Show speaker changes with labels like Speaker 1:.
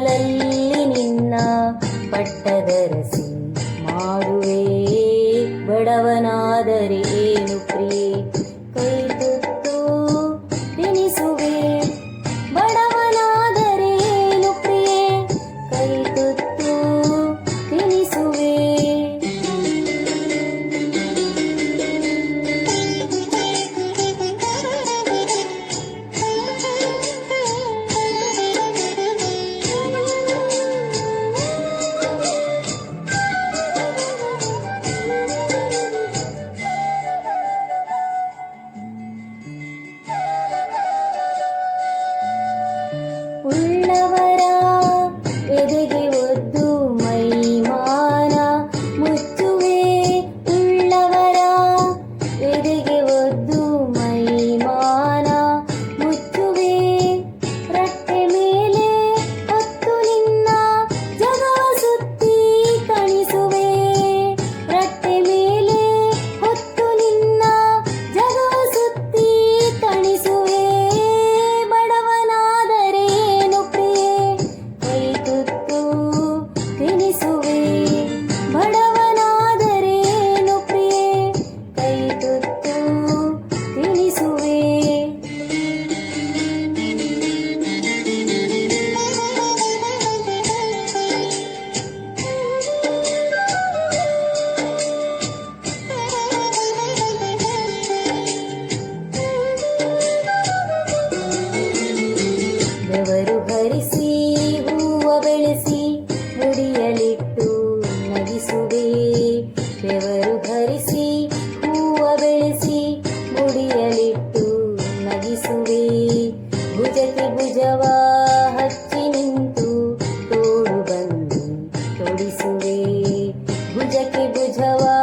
Speaker 1: ಬರಲಲ್ಲಿ ನಿನ್ನ ಪಟ್ಟದರಸಿ ಮಾಡುವೆ ಬಡವನಾದರೆ ಧ್ವಜವಾ ಹಚ್ಚಿ ನಿಂತು ತೋಳು ಬಂದು ತೊಡಿಸುವೆ. ಭುಜಕ್ಕೆ ಭುಜವಾ